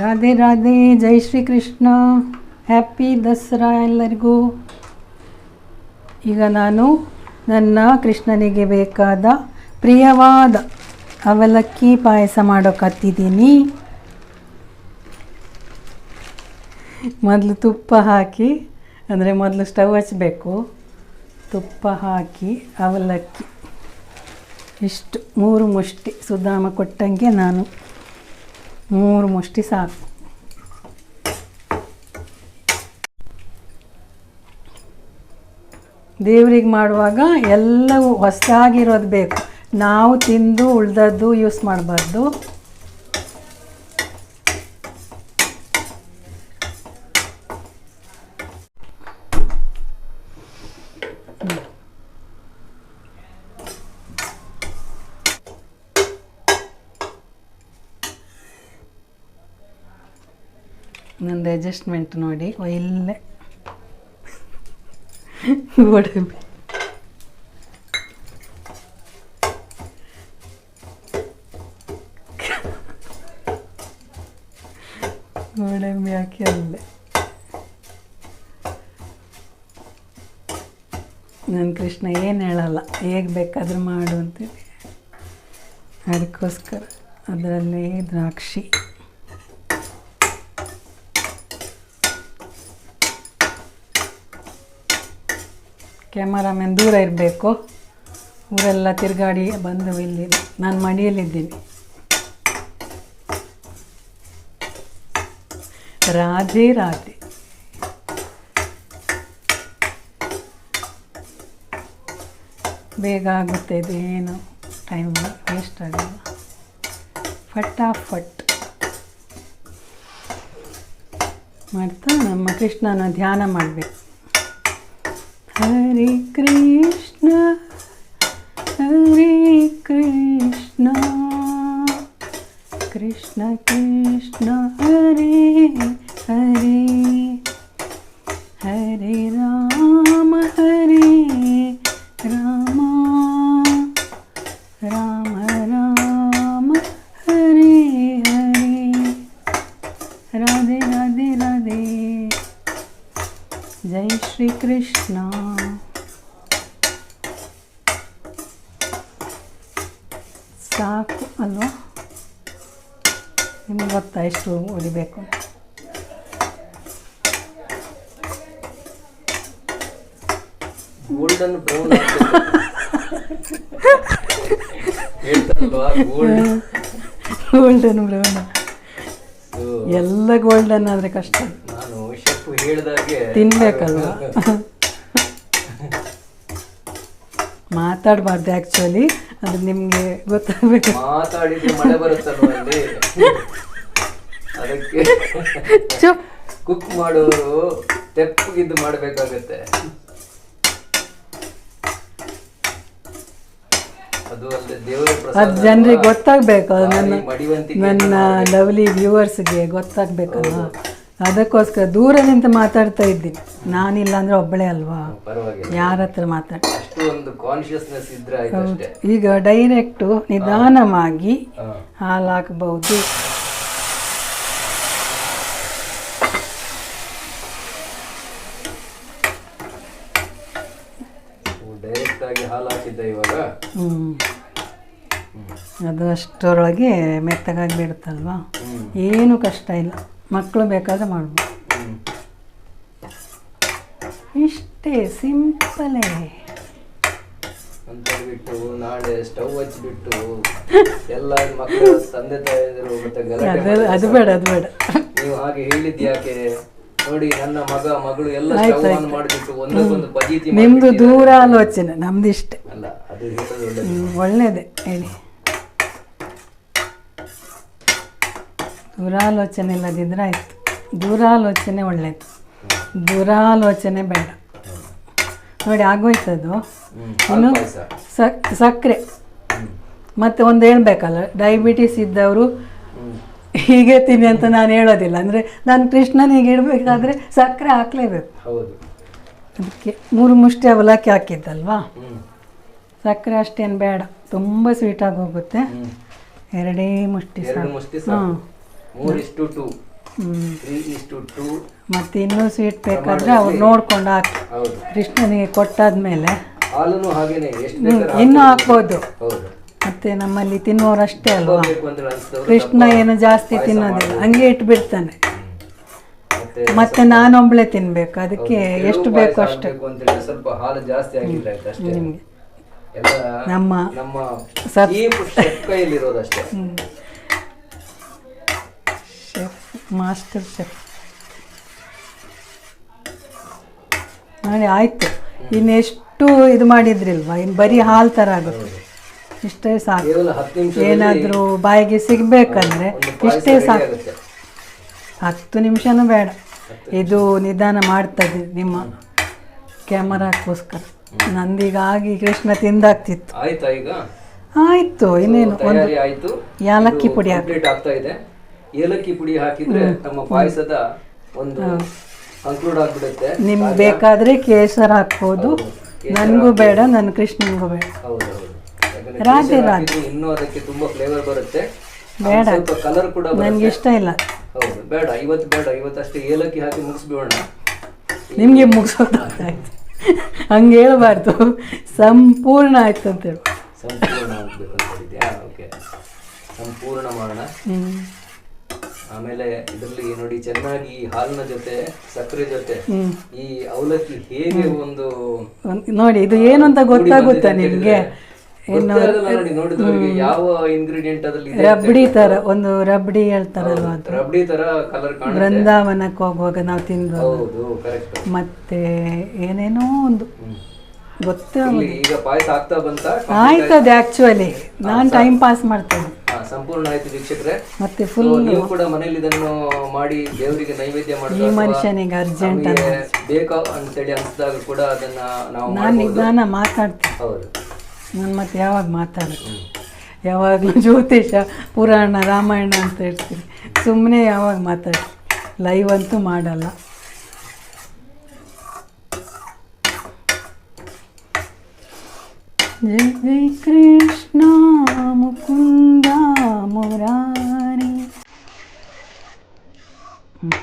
Radhe Radhe, Jai Shri Krishna happy Dasara ಎಲ್ಲರಿಗೂ. ಈಗ ನಾನು ನನ್ನ ಕೃಷ್ಣನಿಗೆ ಬೇಕಾದ ಪ್ರಿಯವಾದ ಅವಲಕ್ಕಿ ಪಾಯಸ ಮಾಡೋಕತ್ತಿದ್ದೀನಿ ಮೊದಲು ತುಪ್ಪ ಹಾಕಿ, ಅಂದರೆ ಮೊದಲು ಸ್ಟವ್ ಹಚ್ಚಬೇಕು ತುಪ್ಪ ಹಾಕಿ, ಅವಲಕ್ಕಿ. ಇಷ್ಟು ಮೂರು ಮುಷ್ಟಿ ಸುಧಾಮ ಕೊಟ್ಟಂಗೆ ನಾನು. ಮೂರು ಮುಷ್ಟಿ ಸಾಕು. ದೇವ್ರಿಗೆ ಮಾಡುವಾಗ ಎಲ್ಲವೂ ಹೊಸದಾಗಿರೋದು ಬೇಕು. ನಾವು ತಿಂದು ಉಳ್ದದ್ದು ಯೂಸ್ ಮಾಡಬಾರ್ದು. ನಂದು ಅಡ್ಜಸ್ಟ್ಮೆಂಟ್ ನೋಡಿ ಇಲ್ಲೇ ಗೋಡಂಬಿ. ಗೋಡಂಬಿ ಹಾಕಿ ಅಲ್ಲೇ. ನನ್ನ ಕೃಷ್ಣ ಏನು ಹೇಳಲ್ಲ, ಹೇಗೆ ಬೇಕಾದರೂ ಮಾಡು ಅಂತೇಳಿ ಅದಕ್ಕೋಸ್ಕರ ಅದರಲ್ಲಿ ದ್ರಾಕ್ಷಿ. ಕ್ಯಾಮರಾಮನ್ ದೂರ ಇರಬೇಕು. ಊರೆಲ್ಲ ತಿರುಗಾಡಿ ಬಂದು ಇಲ್ಲಿ. ನಾನು ಮಡಿಯಲ್ಲಿದ್ದೀನಿ ರಾಧೆ ರಾಧೆ ಬೇಗ ಆಗುತ್ತೆ ಇದೇನು ಟೈಮ್ ವೇಸ್ಟ್ ಆಗಲ್ಲ. ಫಟಾಫಟ್. ಮಾಡ್ತಾ ನಮ್ಮ ಕೃಷ್ಣನ ಧ್ಯಾನ ಮಾಡಬೇಕು. ಹರೇ ಕೃಷ್ಣ ಹರೇ ಕೃಷ್ಣ ಕೃಷ್ಣ ಕೃಷ್ಣ ಹರೇ ಹರೇ ಹರೇ ರಾಮ ಹರೇ ರಾಮ ರಾಮ ರಾಮ ಹರೇ ಹರೇ ರಾಧೆ ರಾಧೆ ರಾಧೆ ಜೈ ಶ್ರೀ ಕೃಷ್ಣ ಸಾಕು ಅಲ್ವಾ ನಿಮ್ಗೆ ಗೊತ್ತಾ ಎಷ್ಟು ಹೊಡಿಬೇಕು? ಗೋಲ್ಡನ್ ಬ್ರೌನ್ ಗೋಲ್ಡನ್ ಬ್ರೌನ್ ಎಲ್ಲ ಗೋಲ್ಡನ್ ಆದರೆ ಕಷ್ಟ. ತಿನ್ಬೇಕಲ್ವ? ಮಾತಾಡಬಾರ್ದು ಆ್ಯಕ್ಚುಲಿ ಅದು ನಿಮಗೆ ಗೊತ್ತಾಗಬೇಕು. ಮಾತಾಡಿದ್ರೆ ಮಳೆ ಬರುತ್ತಲ್ವ ಅಲ್ಲಿ? ಅದಕ್ಕೆ ಚುಪ್. ಕುಕ್ ಮಾಡೋರು ತೆಪ್ಪಗಿದ್ದು ಮಾಡಬೇಕಾಗತ್ತೆ. ಅದು ಜನರಿಗೆ ಗೊತ್ತಾಗಬೇಕು ನನ್ನ ನನ್ನ ಲವ್ಲಿ ವ್ಯೂವರ್ಸ್ಗೆ ಗೊತ್ತಾಗಬೇಕಲ್ಲ ಅದಕ್ಕೋಸ್ಕರ ದೂರ ನಿಂತು ಮಾತಾಡ್ತಾ ಇದ್ದೀನಿ. ನಾನಿಲ್ಲ ಅಂದರೆ ಒಬ್ಬಳೇ ಅಲ್ವಾ? ಪರವಾಗಿಲ್ಲ. ಯಾರ ಹತ್ರ ಮಾತಾಡ ಅಷ್ಟು ಒಂದು ಕಾನ್ಶಿಯಸ್ನೆಸ್ ಇದ್ರೆ ಆಯ್ತು ಅಷ್ಟೇ. ಈಗ ಡೈರೆಕ್ಟು ನಿಧಾನವಾಗಿ. ಹಾಲು ಹಾಕ್ಬಹುದು. ಡೈರೆಕ್ಟ್ ಆಗಿ ಹಾಲು ಹಾಕಿದ್ದೆ ಇವಾಗ? ಹ್ಞೂ ಅದು ಅಷ್ಟರೊಳಗೆ ಮೆತ್ತಗಾಗಿ ಬಿಡುತ್ತಲ್ವಾ. ಏನು ಕಷ್ಟ ಇಲ್ಲ. ಮಕ್ಕಳು ಬೇಕಾದ್ರೆ ಮಾಡ್ಬೋದು. ಇಷ್ಟೇ ಸಿಂಪಲೇ. ಬಿಟ್ಟು ನಾಳೆ ಸ್ಟವ್ ಹಚ್ಚಿಬಿಟ್ಟು ಎಲ್ಲ ಮಕ್ಕಳು ತಂದೆ ತಾಯಿದ್ರು ಮತ್ತೆ ಗಲಾಟೆ ಅದು ಅದು ಬೇಡ ಅದು ಬೇಡ. ನೀವು ಹಾಗೆ ಹೇಳಿದ್ ಯಾಕೆ? ನೋಡಿ ನನ್ನ ಮಗ ಮಗಳು ಎಲ್ಲ ಸ್ಟವ್ ಆನ್ ಮಾಡಿಬಿಟ್ಟು ಒಂದಕ್ಕೊಂದು ಬಜೀತಿ ನಿಮ್ಮದು ದೂರ ಆಲೋಚನೆ ನಮ್ದು ಇಷ್ಟೇ ಅಲ್ಲ ಅದು ಹೇಳೋದು ಒಳ್ಳೇದೇ ಹೇಳಿ. ದೂರಾಲೋಚನೆ ಇಲ್ಲದಿದ್ದರೆ ಆಯಿತು. ದುರಾಲೋಚನೆ ಒಳ್ಳೆಯದು ದುರಾಲೋಚನೆ ಬೇಡ. ನೋಡಿ ಆಗೋಯ್ತದು. ಇನ್ನು ಸಕ್ ಸಕ್ಕರೆ. ಮತ್ತೆ ಒಂದು ಹೇಳ್ಬೇಕಲ್ಲ ಡಯಾಬಿಟಿಸ್ ಇದ್ದವರು ಹೀಗೆ ತಿನ್ನಿ ಅಂತ ನಾನು ಹೇಳೋದಿಲ್ಲ. ಅಂದರೆ ನಾನು ಕೃಷ್ಣನಿಗೆ ಇಡಬೇಕಾದ್ರೆ ಸಕ್ಕರೆ ಹಾಕಲೇಬೇಕು. ಅದಕ್ಕೆ ಮೂರು ಮುಷ್ಟಿ ಅವಲಕ್ಕಿ ಹಾಕಿದ್ದಲ್ವಾ? ಸಕ್ಕರೆ ಅಷ್ಟೇನು ಬೇಡ. ತುಂಬ ಸ್ವೀಟಾಗಿ ಹೋಗುತ್ತೆ. ಎರಡೇ ಮುಷ್ಟಿ ಸಾಕು. ಹಾಂ ಮೂರ್ ಇಷ್ಟು ಟೂ ಹ್ಮ್. ತ್ರೀ ಇಷ್ಟು ಟೂ ಮತ್ತೆ ಇನ್ನೂ ಸ್ವೀಟ್ ಬೇಕಾದ್ರೆ ಅವ್ರು ನೋಡ್ಕೊಂಡು ಹಾಕಿ. ಹೌದು. ಕೃಷ್ಣನಿಗೆ ಕೊಟ್ಟಾದ್ಮೇಲೆ ಹಾಲುನು ಹಾಗೇನೆ ಎಷ್ಟು ಹ್ಮ್, ಬೇಕಾದ್ರೆ ಇನ್ನೂ ಹಾಕ್ಬೋದು. ಹೌದು. ಮತ್ತೆ ನಮ್ಮಲ್ಲಿ ತಿನ್ನುವರಷ್ಟೇ ಅಲ್ವಾ? ಬೇಕು ಅಂತ ಅನ್ಸಿದವ್ರು ಕೃಷ್ಣ ಏನು ಜಾಸ್ತಿ ತಿನ್ನೋದಿಲ್ಲ. ಹಂಗೆ ಇಟ್ಬಿಡ್ತಾನೆ. ಮತ್ತೆ ಮತ್ತೆ ನಾನೊಬ್ಳೆ ತಿನ್ಬೇಕು. ಅದಕ್ಕೆ ಕೆಲವು ಎಷ್ಟು ಪಾಯಸ ಬೇಕು ಅಷ್ಟು. ಆಗ್ಬೇಕು ಅಂತೇಳಿ ಸ್ವಲ್ಪ ಹಾಲು ಜಾಸ್ತಿ ಆಗಿಲ್ಲ ಆಯ್ತು ಅಷ್ಟೇ. ನಿಮ್ಗೆ. ಎಲ್ಲ ನಮ್ಮ ನಮ್ಮ ಈ ಮಾಸ್ಟರ್ ಶೆಫ್ ನೋಡಿ ಆಯ್ತು. ಇನ್ನೆಷ್ಟು ಇದು ಮಾಡಿದ್ರಿಲ್ವಾ? ಇನ್ನು ಬರೀ ಹಾಲು ಥರ ಆಗುತ್ತೆ. ಇಷ್ಟೇ ಸಾಕು. ಏನಾದರೂ ಬಾಯಿಗೆ ಸಿಗಬೇಕಂದ್ರೆ ಇಷ್ಟೇ ಸಾಕು. ಹತ್ತು ನಿಮಿಷನೂ ಬೇಡ. ಇದು ನಿಧಾನ ಮಾಡ್ತದೆ ನಿಮ್ಮ ಕ್ಯಾಮರಾಕ್ಕೋಸ್ಕರ. ನಂದೀಗಾಗಿ ಕೃಷ್ಣ ತಿಂದಾಗ್ತಿತ್ತು. ಆಯ್ತಾ ಇನ್ನೇನು? ಒಂದು ಯಾಲಕ್ಕಿ ಪುಡಿ ಆಗ್ತಾ ಇದೆ. ಏಲಕ್ಕಿ ಪುಡಿ ಹಾಕಿದ್ರೆ ನಮ್ಮ ಪಾಯಸದ ಒಂದು ಕನ್ಕ್ಲೂಡ್ ಆಗ್ಬಿಡುತ್ತೆ. ನಿಮ್ಗೆ ಬೇಕಾದ್ರೆ ಕೇಸರ್ ಹಾಕ್ಬೋದು. ನನಗೂ ಬೇಡ ನನ್ನ ಕೃಷ್ಣನಿಗೂ ಬೇಡ. ಹೌದು ಹೌದು ಯಾಕಂದ್ರೆ ರಾಧೆ. ಇನ್ನೂ ಅದಕ್ಕೆ ತುಂಬಾ ಫ್ಲೇವರ್ ಬರುತ್ತೆ. ಬೇಡ. ಸ್ವಲ್ಪ ಕಲರ್ ಕೂಡ ನನಗೆ ಇಷ್ಟ ಇಲ್ಲ. ಹೌದು. ಬೇಡ ಇವತ್ತು ಬೇಡ. ಇವತ್ತಷ್ಟೇ ಏಲಕ್ಕಿ ಹಾಕಿ ಮುಗಿಸ್ಬಿಡೋಣ. ನಿಮಗೆ ಮುಗಿಸೋದು ಹಂಗೆ ಹೇಳಬಾರ್ದು. ಸಂಪೂರ್ಣ ಆಯ್ತು ಸಂಪೂರ್ಣ ಅಂತ ಹೇಳಿದ್ಯಾ? ಓಕೆ. ಸಂಪೂರ್ಣ ಮಾಡೋಣ. ಆಮೇಲೆ ಇದರಲ್ಲಿ ನೋಡಿ ಚೆನ್ನಾಗಿ ಹಾಲಿನ ಜೊತೆ ಸಕ್ಕರೆ ಜೊತೆ ಈ ಅವಲಕ್ಕಿ ಹೇಗೆ ಒಂದು ನೋಡಿ ಇದು ಏನು ಅಂತ ಗೊತ್ತಾಗುತ್ತಾ ನಿಮಗೆ? ನೋಡಿದವರಿಗೆ ಯಾವ ಇಂಗ್ರೀಡಿಯೆಂಟ್ ಅದ್ರಲ್ಲಿ ರಬ್ಡಿ ತರ ಒಂದು ರಬ್ಡಿ ಹೇಳ್ತಾರಲ್ವ ರಬ್ಡಿ ತರ ಕಲರ್ ಬೃಂದಾವನಕ್ಕೆ ಹೋಗುವಾಗ ನಾವು ತಿಂದು ಹೌದು ಕರೆಕ್ಟ್ ಮತ್ತೆ ಏನೇನೋ ಒಂದು. ಗೊತ್ತೇ ಈಗ ಪಾಯಸ ಆಗ್ತಾ ಬಂತ? ಆಯ್ತದೆ ಆಕ್ಚುಲಿ ನಾನು ಟೈಮ್ ಪಾಸ್ ಮಾಡ್ತೇನೆ. ಹಾ, ಸಂಪೂರ್ಣ ಆಯ್ತು ವೀಕ್ಷಕರೇ. ಮತ್ತೆ So, ಫುಲ್ ನೀವು ಕೂಡ ಮನೇಲಿ ಇದನ್ನು ಮಾಡಿ ದೇವರಿಗೆ ನೈವೇದ್ಯ ಈ ಮನುಷ್ಯನಿಗೆ ಅರ್ಜೆಂಟ್ ನಮಗೆ ಬೇಕಾ ಅಂತೇಳಿ ಅನ್ಸಿದಾಗ ಕೂಡ ಅದನ್ನ ನಾವು ನಾನು ಮಾಡ್ಬೋದು. ನಿಧಾನ ಮಾತಾಡ್ತೀನಿ. ಹೌದು. ನಾನು ಮತ್ತೆ ಯಾವಾಗ ಮಾತಾಡ್ತೀನಿ ಯಾವಾಗಲೂ ಜ್ಯೋತಿಷ ಪುರಾಣ ರಾಮಾಯಣ ಅಂತ ಹೇಳ್ತೀನಿ. ಸುಮ್ಮನೆ ಯಾವಾಗ ಮಾತಾಡ್ತೀನಿ. ಲೈವ್ ಅಂತೂ ಮಾಡಲ್ಲ. ಜೈ ಜೈ ಕೃಷ್ಣ ಮುಕುಂದ ಮುರಾರಿ ಹ್ಮ್.